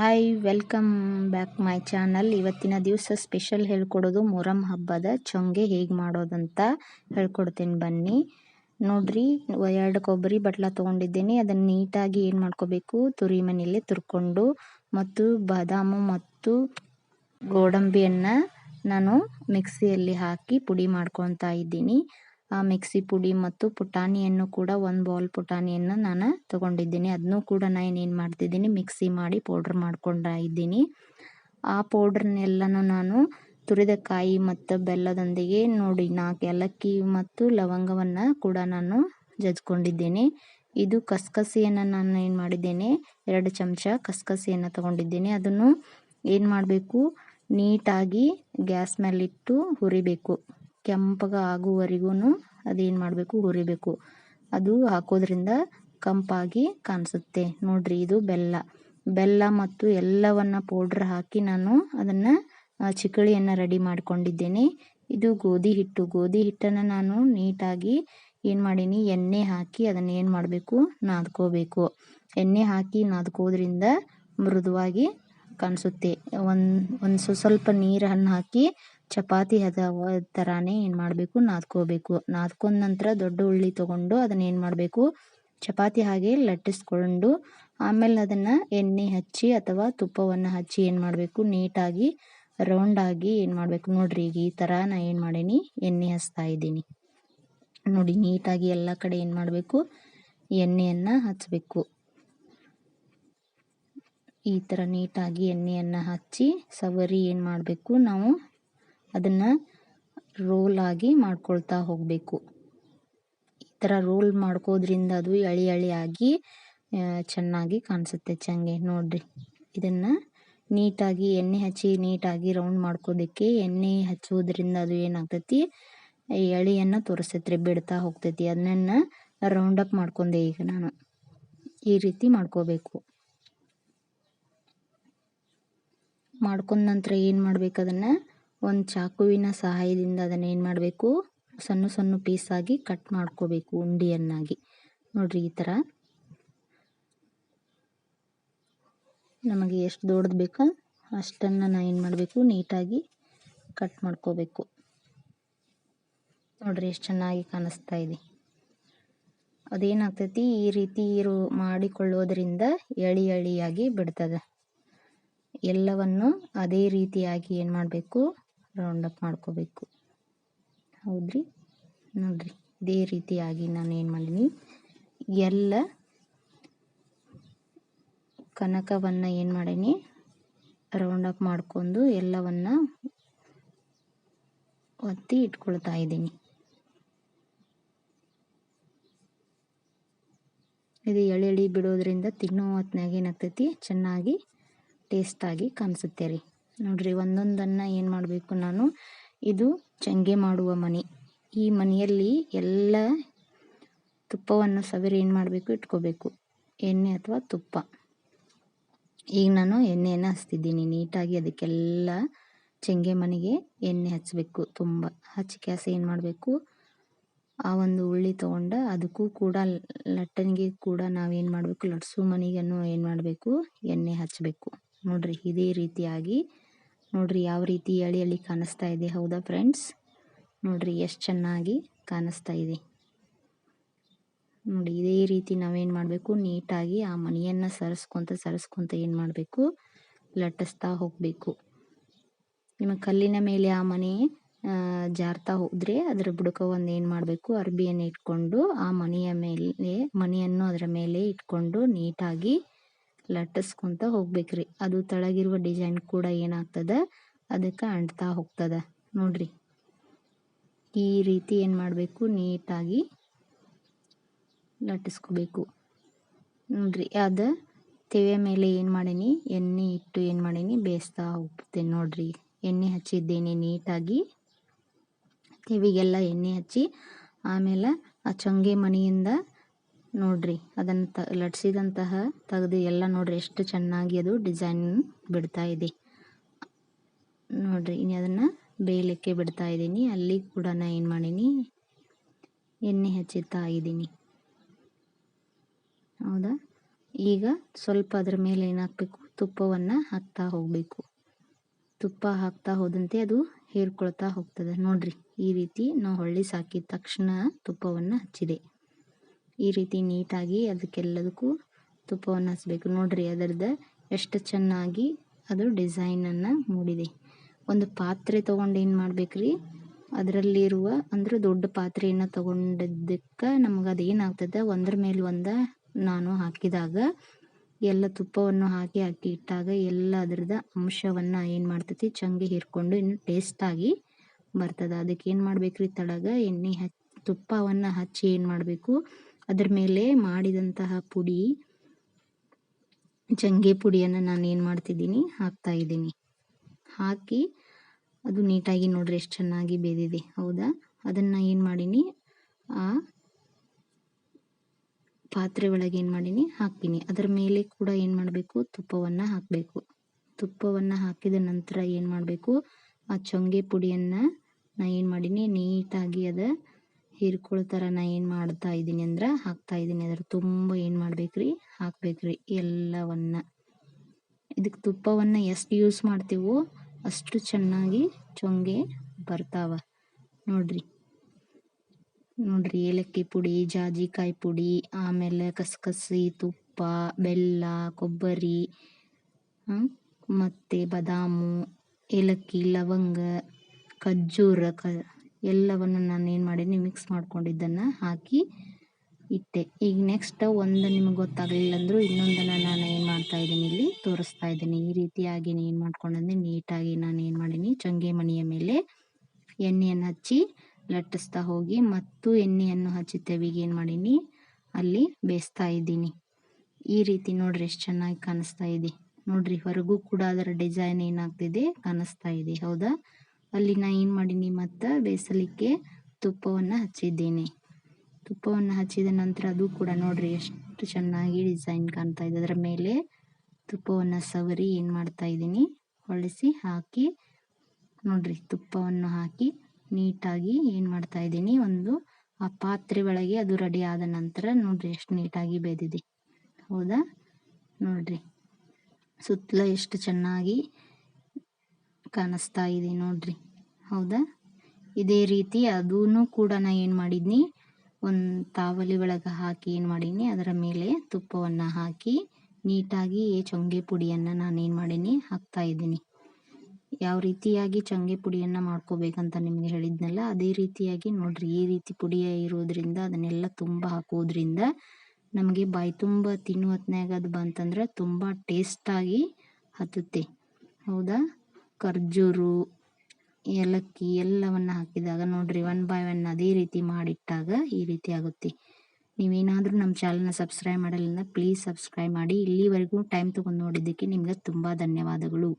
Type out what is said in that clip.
Hi welcome back my channel ಇವತ್ತಿನ ದಿವಸ special ಹೇಳ್ಕೊಡೋದು ಮೊರಂ ಹಬ್ಬದ ಚೊಂಗೆ ಹೇಗೆ ಮಾಡೋದಂತ ಹೇಳ್ಕೊಡ್ತೀನಿ ಬನ್ನಿ. ನೋಡ್ರಿ, ಎರಡು ಕೊಬ್ಬರಿ ಬಟ್ಲ ತೊಗೊಂಡಿದ್ದೀನಿ. ಅದನ್ನು ನೀಟಾಗಿ ಏನು ಮಾಡ್ಕೋಬೇಕು? ತುರಿ ಮನೆಯಲ್ಲೇ ತುರ್ಕೊಂಡು ಮತ್ತು ಬಾದಾಮು ಮತ್ತು ಗೋಡಂಬಿಯನ್ನು ನಾನು ಮಿಕ್ಸಿಯಲ್ಲಿ ಹಾಕಿ ಪುಡಿ ಮಾಡ್ಕೊತಾ ಇದ್ದೀನಿ. ಮಿಕ್ಸಿ ಪುಡಿ ಮತ್ತು ಪುಟಾಣಿಯನ್ನು ಕೂಡ ಒಂದು ಬೌಲ್ ಪುಟಾಣಿಯನ್ನು ನಾನು ತಗೊಂಡಿದ್ದೀನಿ. ಅದನ್ನು ಕೂಡ ನಾನು ಏನು ಮಾಡ್ತಿದ್ದೀನಿ, ಮಿಕ್ಸಿ ಮಾಡಿ ಪೌಡ್ರ್ ಮಾಡ್ಕೊಂಡ ಇದ್ದೀನಿ. ಆ ಪೌಡ್ರನ್ನೆಲ್ಲನೂ ನಾನು ತುರಿದ ಕಾಯಿ ಮತ್ತು ಬೆಲ್ಲದೊಂದಿಗೆ ನೋಡಿ ನಾಲ್ಕು ಏಲಕ್ಕಿ ಮತ್ತು ಲವಂಗವನ್ನು ಕೂಡ ನಾನು ಜಜ್ಕೊಂಡಿದ್ದೀನಿ. ಇದು ಕಸ್ಕಸಿಯನ್ನು ನಾನು ಏನು ಮಾಡಿದ್ದೇನೆ, ಎರಡು ಚಮಚ ಕಸ್ಕಸಿಯನ್ನು ತಗೊಂಡಿದ್ದೀನಿ. ಅದನ್ನು ಏನು ಮಾಡಬೇಕು, ನೀಟಾಗಿ ಗ್ಯಾಸ್ ಮೇಲಿಟ್ಟು ಹುರಿಬೇಕು. ಕೆಂಪಗ ಆಗುವವರೆಗೂ ಅದೇನು ಮಾಡಬೇಕು ಹುರಿಬೇಕು ಅದು ಹಾಕೋದ್ರಿಂದ ಕಂಪಾಗಿ ಕಾಣಿಸುತ್ತೆ. ನೋಡ್ರಿ, ಇದು ಬೆಲ್ಲ. ಬೆಲ್ಲ ಮತ್ತು ಎಲ್ಲವನ್ನ ಪೌಡ್ರ್ ಹಾಕಿ ನಾನು ಅದನ್ನು ಚಿಕಳಿಯನ್ನು ರೆಡಿ ಮಾಡಿಕೊಂಡಿದ್ದೇನೆ. ಇದು ಗೋಧಿ ಹಿಟ್ಟು. ಗೋಧಿ ಹಿಟ್ಟನ್ನು ನಾನು ನೀಟಾಗಿ ಏನು ಮಾಡೀನಿ, ಎಣ್ಣೆ ಹಾಕಿ ಅದನ್ನು ಏನು ಮಾಡಬೇಕು, ನಾದ್ಕೋಬೇಕು. ಎಣ್ಣೆ ಹಾಕಿ ನಾದ್ಕೋದ್ರಿಂದ ಮೃದುವಾಗಿ ಕಾಣಿಸುತ್ತೆ. ಒಂದು ಒಂದು ಸ್ವಲ್ಪ ನೀರನ್ನು ಹಾಕಿ ಚಪಾತಿ ಹದ ಥರನೇ ಏನು ಮಾಡಬೇಕು? ನಾದ್ಕೋಬೇಕು. ನಾದ್ಕೊಂಡ ನಂತರ ದೊಡ್ಡ ಉಳ್ಳಿ ತೊಗೊಂಡು ಅದನ್ನು ಏನು ಮಾಡಬೇಕು? ಚಪಾತಿ ಹಾಗೆ ಲಟ್ಟಿಸ್ಕೊಂಡು ಆಮೇಲೆ ಅದನ್ನು ಎಣ್ಣೆ ಹಚ್ಚಿ ಅಥವಾ ತುಪ್ಪವನ್ನು ಹಚ್ಚಿ ಏನು ಮಾಡಬೇಕು? ನೀಟಾಗಿ ರೌಂಡಾಗಿ ಏನು ಮಾಡಬೇಕು? ನೋಡ್ರಿ ಈಗ ಈ ಥರ ನಾನು ಏನು ಮಾಡೀನಿ? ಎಣ್ಣೆ ಹಚ್ತಾ ಇದ್ದೀನಿ. ನೋಡಿ ನೀಟಾಗಿ ಎಲ್ಲ ಕಡೆ ಏನು ಮಾಡಬೇಕು? ಎಣ್ಣೆಯನ್ನು ಹಚ್ಚಬೇಕು ಈ ಥರ ನೀಟಾಗಿ ಎಣ್ಣೆಯನ್ನು ಹಚ್ಚಿ ಸವರಿ ಏನು ಮಾಡಬೇಕು? ನಾವು ಅದನ್ನು ರೋಲ್ ಆಗಿ ಮಾಡ್ಕೊಳ್ತಾ ಹೋಗಬೇಕು. ಈ ಥರ ರೋಲ್ ಮಾಡ್ಕೋದ್ರಿಂದ ಅದು ಎಳಿ ಎಳಿ ಆಗಿ ಚೆನ್ನಾಗಿ ಕಾಣಿಸುತ್ತೆ ಚಂಗೆ. ನೋಡಿರಿ, ಇದನ್ನು ನೀಟಾಗಿ, ಎಣ್ಣೆ ಹಚ್ಚಿ ನೀಟಾಗಿ ರೌಂಡ್ ಮಾಡ್ಕೋದಕ್ಕೆ ಎಣ್ಣೆ ಹಚ್ಚೋದ್ರಿಂದ ಅದು ಏನಾಗ್ತೈತಿ? ಎಳೆಯನ್ನು ತೋರಿಸತ್ರಿ, ಬಿಡ್ತಾ ಹೋಗ್ತೈತಿ. ಅದನ್ನ ರೌಂಡಪ್ ಮಾಡ್ಕೊಂಡೆ ಈಗ ನಾನು. ಈ ರೀತಿ ಮಾಡ್ಕೋಬೇಕು. ಮಾಡ್ಕೊಂಡ ನಂತರ ಏನು ಮಾಡ್ಬೇಕು ಅದನ್ನು? ಒಂದು ಚಾಕುವಿನ ಸಹಾಯದಿಂದ ಅದನ್ನು ಏನು ಮಾಡಬೇಕು? ಸಣ್ಣ ಸಣ್ಣ ಪೀಸಾಗಿ ಕಟ್ ಮಾಡ್ಕೋಬೇಕು ಉಂಡಿಯನ್ನಾಗಿ. ನೋಡ್ರಿ ಈ ಥರ ನಮಗೆ ಎಷ್ಟು ದೊಡ್ಡದು ಬೇಕೋ ಅಷ್ಟನ್ನು ನಾನು ಏನು ಮಾಡಬೇಕು? ನೀಟಾಗಿ ಕಟ್ ಮಾಡ್ಕೋಬೇಕು. ನೋಡ್ರಿ ಎಷ್ಟು ಚೆನ್ನಾಗಿ ಕಾಣಿಸ್ತಾ ಇದೆ. ಅದೇನಾಗ್ತೈತಿ? ಈ ರೀತಿ ಇರು ಮಾಡಿಕೊಳ್ಳೋದ್ರಿಂದ ಎಳಿ ಎಳಿಯಾಗಿ ಬಿಡ್ತದೆ. ಎಲ್ಲವನ್ನು ಅದೇ ರೀತಿಯಾಗಿ ಏನು ಮಾಡಬೇಕು? ರೌಂಡ್ ಅಪ್ ಮಾಡ್ಕೋಬೇಕು. ಹೌದ್ರಿ? ನೋಡ್ರಿ, ಇದೇ ರೀತಿಯಾಗಿ ನಾನು ಏನು ಮಾಡೀನಿ? ಎಲ್ಲ ಕನಕವನ್ನು ಏನು ಮಾಡೀನಿ? ರೌಂಡಪ್ ಮಾಡ್ಕೊಂಡು ಎಲ್ಲವನ್ನು ಒತ್ತಿ ಇಟ್ಕೊಳ್ತಾ ಇದ್ದೀನಿ. ಇದು ಎಳೆ ಎಳಿ ಬಿಡೋದ್ರಿಂದ ತಿನ್ನೋ ಹೊತ್ನಾಗ ಏನಾಗ್ತೈತಿ? ಚೆನ್ನಾಗಿ ಟೇಸ್ಟಾಗಿ ಕಾಣಿಸುತ್ತೆ ರೀ. ನೋಡ್ರಿ, ಒಂದೊಂದನ್ನು ಏನು ಮಾಡಬೇಕು ನಾನು? ಇದು ಚಂಗೆ ಮಾಡುವ ಮನೆ. ಈ ಮನೆಯಲ್ಲಿ ಎಲ್ಲ ತುಪ್ಪವನ್ನು ಸವಿರಿ ಏನು ಮಾಡಬೇಕು? ಇಟ್ಕೋಬೇಕು. ಎಣ್ಣೆ ಅಥವಾ ತುಪ್ಪ. ಈಗ ನಾನು ಎಣ್ಣೆಯನ್ನು ಹಚ್ತಿದ್ದೀನಿ. ನೀಟಾಗಿ ಅದಕ್ಕೆಲ್ಲ ಚೆಂಗೆ ಮನೆಗೆ ಎಣ್ಣೆ ಹಚ್ಚಬೇಕು ತುಂಬ. ಹಚ್ಚಿ ಕ್ಯಾಸ ಏನು ಮಾಡಬೇಕು? ಆ ಒಂದು ಉಳ್ಳಿ ತೊಗೊಂಡು ಅದಕ್ಕೂ ಕೂಡ ಲಟ್ಟಣಿಗೆ ಕೂಡ ನಾವೇನು ಮಾಡಬೇಕು? ಲಟ್ಸು ಮನೆಗೂ ಏನು ಮಾಡಬೇಕು? ಎಣ್ಣೆ ಹಚ್ಚಬೇಕು ನೋಡ್ರಿ, ಇದೇ ರೀತಿಯಾಗಿ ನೋಡ್ರಿ ಯಾವ ರೀತಿ ಎಳಿ ಎಳಿ ಕಾಣಿಸ್ತಾ ಇದೆ. ಹೌದಾ ಫ್ರೆಂಡ್ಸ್? ನೋಡ್ರಿ ಎಷ್ಟು ಚೆನ್ನಾಗಿ ಕಾಣಿಸ್ತಾ ಇದೆ. ನೋಡಿ, ಇದೇ ರೀತಿ ನಾವೇನು ಮಾಡಬೇಕು? ನೀಟಾಗಿ ಆ ಮನೆಯನ್ನು ಸರಿಸ್ಕೊತ ಸರಿಸ್ಕೊತ ಏನು ಮಾಡಬೇಕು? ಲಟ್ಟಿಸ್ತಾ ಹೋಗಬೇಕು. ನಿಮ್ಮ ಕಲ್ಲಿನ ಮೇಲೆ ಆ ಮನೆ ಜಾರ್ತಾ ಹೋದರೆ ಅದರ ಬುಡಕ ಒಂದು ಏನು ಮಾಡಬೇಕು? ಅರ್ಬಿಯನ್ನು ಇಟ್ಕೊಂಡು ಆ ಮನೆಯ ಮೇಲೆ ಮನೆಯನ್ನು ಅದರ ಮೇಲೆ ಇಟ್ಕೊಂಡು ನೀಟಾಗಿ ಲಟ್ಟಿಸ್ಕೊತ ಹೋಗ್ಬೇಕ್ರಿ. ಅದು ತಳಗಿರುವ ಡಿಸೈನ್ ಕೂಡ ಏನಾಗ್ತದೆ? ಅದಕ್ಕೆ ಅಂಟ್ತಾ ಹೋಗ್ತದ. ನೋಡ್ರಿ. ಈ ರೀತಿ ಏನು ಮಾಡಬೇಕು? ನೀಟಾಗಿ ಲಟ್ಟಿಸ್ಕೋಬೇಕು. ನೋಡ್ರಿ, ಅದು ತೆವೆ ಮೇಲೆ ಏನು ಮಾಡೀನಿ? ಎಣ್ಣೆ ಇಟ್ಟು ಏನು ಮಾಡೀನಿ? ಬೇಯಿಸ್ತಾ ಹೋಗ್ತೇನೆ ನೋಡ್ರಿ. ಎಣ್ಣೆ ಹಚ್ಚಿದ್ದೇನೆ ನೀಟಾಗಿ. ತೆವಿಗೆಲ್ಲ ಎಣ್ಣೆ ಹಚ್ಚಿ ಆಮೇಲೆ ಆ ಚಂಗೆ ಮನೆಯಿಂದ ನೋಡ್ರಿ, ಅದನ್ನು ತ, ಲಟ್ಸಿದಂತಹ ತೆಗೆದು ಎಲ್ಲ ನೋಡ್ರಿ, ಎಷ್ಟು ಚೆನ್ನಾಗಿ ಅದು ಡಿಸೈನ್ ಬಿಡ್ತಾ ಇದೆ. ನೋಡ್ರಿ, ಇನ್ನು ಅದನ್ನು ಬೇಯಲಿಕ್ಕೆ ಬಿಡ್ತಾ ಇದ್ದೀನಿ. ಅಲ್ಲಿ ಕೂಡ ನಾನು ಏನು ಮಾಡೀನಿ, ಎಣ್ಣೆ ಹಚ್ಚುತ್ತಾ ಇದ್ದೀನಿ. ಹೌದಾ? ಈಗ ಸ್ವಲ್ಪ ಅದ್ರ ಮೇಲೆ ಏನು ಹಾಕಬೇಕು ತುಪ್ಪವನ್ನು ಹಾಕ್ತಾ ಹೋಗಬೇಕು. ತುಪ್ಪ ಹಾಕ್ತಾ ಹೋದಂತೆ ಅದು ಹೇರ್ಕೊಳ್ತಾ ಹೋಗ್ತದೆ. ನೋಡ್ರಿ, ಈ ರೀತಿ ನಾವು ಹೊಳ್ಳಿ ಸಾಕಿದ ತಕ್ಷಣ ತುಪ್ಪವನ್ನು ಹಚ್ಚಿದೆ. ಈ ರೀತಿ ನೀಟಾಗಿ ಅದಕ್ಕೆಲ್ಲದಕ್ಕೂ ತುಪ್ಪವನ್ನು ಹಚ್ಚಬೇಕು ನೋಡ್ರಿ ಅದರದ್ದು ಎಷ್ಟು ಚೆನ್ನಾಗಿ ಅದು ಡಿಸೈನನ್ನು ಮೂಡಿದೆ. ಒಂದು ಪಾತ್ರೆ ತೊಗೊಂಡು ಏನು ಮಾಡ್ಬೇಕ್ರಿ? ಅದರಲ್ಲಿರುವ ಅಂದ್ರೆ ದೊಡ್ಡ ಪಾತ್ರೆಯನ್ನು ತೊಗೊಂಡಿದ್ದಕ್ಕೆ ನಮ್ಗೆ ಅದು ಏನಾಗ್ತದೆ ಒಂದ್ರ ಮೇಲೆ ಒಂದು ನಾನು ಹಾಕಿದಾಗ ಎಲ್ಲ ತುಪ್ಪವನ್ನು ಹಾಕಿ ಹಾಕಿ ಇಟ್ಟಾಗ ಎಲ್ಲ ಅದ್ರದ್ದು ಅಂಶವನ್ನು ಏನು ಮಾಡ್ತೈತಿ? ಚಂಗೆ ಹೀರ್ಕೊಂಡು ಇನ್ನು ಟೇಸ್ಟಾಗಿ ಬರ್ತದೆ. ಅದಕ್ಕೆ ಏನು ಮಾಡ್ಬೇಕ್ರಿ? ತಳಗ ಎಣ್ಣೆ ಹಚ್ಚಿ ತುಪ್ಪವನ್ನು ಹಚ್ಚಿ ಏನು ಮಾಡಬೇಕು? ಅದ್ರ ಮೇಲೆ ಮಾಡಿದಂತಹ ಪುಡಿ ಜಂಗೆ ಪುಡಿಯನ್ನು ನಾನು ಏನು ಮಾಡ್ತಿದ್ದೀನಿ, ಹಾಕ್ತಾ ಇದ್ದೀನಿ. ಹಾಕಿ ಅದು ನೀಟಾಗಿ ನೋಡ್ರಿ ಎಷ್ಟು ಚೆನ್ನಾಗಿ ಬೇದಿದೆ, ಹೌದಾ? ಅದನ್ನು ಏನು ಮಾಡೀನಿ, ಆ ಪಾತ್ರೆ ಒಳಗೆ ಏನು ಮಾಡೀನಿ, ಹಾಕ್ತೀನಿ. ಅದರ ಮೇಲೆ ಕೂಡ ಏನು ಮಾಡಬೇಕು, ತುಪ್ಪವನ್ನು ಹಾಕಬೇಕು. ತುಪ್ಪವನ್ನು ಹಾಕಿದ ನಂತರ ಏನು ಮಾಡಬೇಕು, ಆ ಚೊಂಗೆ ಪುಡಿಯನ್ನು ನಾ ಏನು ಮಾಡೀನಿ, ನೀಟಾಗಿ ಅದ ಹೀರ್ಕೊಳ್ಳೋ ಥರ ನಾ ಏನು ಮಾಡ್ತಾ ಇದ್ದೀನಿ ಅಂದ್ರೆ ಹಾಕ್ತಾ ಇದ್ದೀನಿ. ಅದ್ರ ತುಂಬ ಏನು ಮಾಡ್ಬೇಕ್ರಿ? ಹಾಕ್ಬೇಕ್ರಿ ಎಲ್ಲವನ್ನ. ಇದಕ್ಕೆ ತುಪ್ಪವನ್ನು ಎಷ್ಟು ಯೂಸ್ ಮಾಡ್ತೀವೋ ಅಷ್ಟು ಚೆನ್ನಾಗಿ ಚೊಂಗೆ ಬರ್ತಾವ. ನೋಡ್ರಿ. ನೋಡ್ರಿ, ಏಲಕ್ಕಿ ಪುಡಿ, ಜಾಜಿಕಾಯಿ ಪುಡಿ, ಆಮೇಲೆ ಕಸಕಸಿ, ತುಪ್ಪ, ಬೆಲ್ಲ, ಕೊಬ್ಬರಿ ಮತ್ತು ಬಾದಾಮು, ಏಲಕ್ಕಿ, ಲವಂಗ ಖರ್ಜೂರ ಕ ಎಲ್ಲವನ್ನು ನಾನು ಏನು ಮಾಡೀನಿ ಮಿಕ್ಸ್ ಮಾಡ್ಕೊಂಡಿದ್ದನ್ನು ಹಾಕಿ ಇಟ್ಟೆ. ಈಗ ನೆಕ್ಸ್ಟ್ ಒಂದು ನಿಮ್ಗೆ ಗೊತ್ತಾಗಲಿಲ್ಲ ಅಂದರೂ ಇನ್ನೊಂದನ್ನು ನಾನು ಏನು ಮಾಡ್ತಾ ಇದ್ದೀನಿ ಇಲ್ಲಿ ತೋರಿಸ್ತಾ ಇದ್ದೀನಿ. ಈ ರೀತಿಯಾಗಿ ಏನು ಮಾಡ್ಕೊಂಡಂದ್ರೆ ನೀಟಾಗಿ ನಾನು ಏನು ಮಾಡೀನಿ ಚಂಗೆ ಮಣಿಯ ಮೇಲೆ ಎಣ್ಣೆಯನ್ನು ಹಚ್ಚಿ ಲಟ್ಟಿಸ್ತಾ ಹೋಗಿ ಮತ್ತು ಎಣ್ಣೆಯನ್ನು ಹಚ್ಚಿ ತೆವಿಗೆ ಏನು ಮಾಡೀನಿ, ಅಲ್ಲಿ ಬೇಯಿಸ್ತಾ ಇದ್ದೀನಿ. ಈ ರೀತಿ ನೋಡ್ರಿ ಎಷ್ಟು ಚೆನ್ನಾಗಿ ಕಾಣಿಸ್ತಾ ಇದೆ. ನೋಡ್ರಿ ಹೊರಗೂ ಕೂಡ ಅದರ ಡಿಸೈನ್ ಏನಾಗ್ತಿದೆ, ಕಾಣಿಸ್ತಾ ಇದೆ. ಹೌದಾ? ಅಲ್ಲಿ ನಾ ಏನು ಮಾಡೀನಿ ಮತ್ತು ಬೇಸಲಿಕ್ಕೆ ತುಪ್ಪವನ್ನು ಹಚ್ಚಿದ್ದೀನಿ. ತುಪ್ಪವನ್ನು ಹಚ್ಚಿದ ನಂತರ ಅದು ಕೂಡ ನೋಡ್ರಿ ಎಷ್ಟು ಚೆನ್ನಾಗಿ ಡಿಸೈನ್ ಕಾಣ್ತಾ ಇದೆ. ಅದರ ಮೇಲೆ ತುಪ್ಪವನ್ನು ಸವರಿ ಏನು ಮಾಡ್ತಾ ಇದ್ದೀನಿ ಹೊಳಿಸಿ ಹಾಕಿ ನೋಡ್ರಿ ತುಪ್ಪವನ್ನು ಹಾಕಿ ನೀಟಾಗಿ ಏನು ಮಾಡ್ತಾ ಇದ್ದೀನಿ, ಒಂದು ಆ ಪಾತ್ರೆ ಒಳಗೆ ಅದು ರೆಡಿ ಆದ ನಂತರ ನೋಡ್ರಿ ಎಷ್ಟು ನೀಟಾಗಿ ಬೇದಿದೆ ಹೌದಾ? ನೋಡ್ರಿ ಸುತ್ತಲ ಎಷ್ಟು ಚೆನ್ನಾಗಿ ಕಾಣಿಸ್ತಾ ಇದೆ ನೋಡ್ರಿ. ಹೌದಾ? ಇದೇ ರೀತಿ ಅದೂ ಕೂಡ ನಾ ಏನು ಮಾಡಿದ್ನಿ, ಒಂದು ತಾವಲಿ ಒಳಗೆ ಹಾಕಿ ಏನು ಮಾಡೀನಿ ಅದರ ಮೇಲೆ ತುಪ್ಪವನ್ನು ಹಾಕಿ ನೀಟಾಗಿ ಚೊಂಗೆ ಪುಡಿಯನ್ನು ನಾನು ಏನು ಮಾಡೀನಿ ಹಾಕ್ತಾ ಇದ್ದೀನಿ. ಯಾವ ರೀತಿಯಾಗಿ ಚೊಂಗೆ ಪುಡಿಯನ್ನು ಮಾಡ್ಕೋಬೇಕಂತ ನಿಮಗೆ ಹೇಳಿದ್ನಲ್ಲ, ಅದೇ ರೀತಿಯಾಗಿ ನೋಡ್ರಿ, ಈ ರೀತಿ ಪುಡಿಯ ಇರೋದ್ರಿಂದ ಅದನ್ನೆಲ್ಲ ತುಂಬ ಹಾಕೋದ್ರಿಂದ ನಮಗೆ ಬಾಯಿ ತುಂಬ ತಿನ್ನುವತ್ನಾಗ ಅದು ಬಂತಂದ್ರೆ ತುಂಬ ಟೇಸ್ಟಾಗಿ ಹತ್ತುತ್ತೆ. ಹೌದಾ? ಖರ್ಜೂರು, ಏಲಕ್ಕಿ ಎಲ್ಲವನ್ನು ಹಾಕಿದಾಗ ನೋಡ್ರಿ ಒನ್ ಬೈ ಒನ್ ಅದೇ ರೀತಿ ಮಾಡಿಟ್ಟಾಗ ಈ ರೀತಿ ಆಗುತ್ತೆ. ನೀವೇನಾದರೂ ನಮ್ಮ ಚಾನಲ್ನ ಸಬ್ಸ್ಕ್ರೈಬ್ ಮಾಡಲಿಲ್ಲ ಪ್ಲೀಸ್ ಸಬ್ಸ್ಕ್ರೈಬ್ ಮಾಡಿ. ಇಲ್ಲಿವರೆಗೂ ಟೈಮ್ ತೊಗೊಂಡು ನೋಡಿದ್ದಕ್ಕೆ ನಿಮಗೆ ತುಂಬ ಧನ್ಯವಾದಗಳು.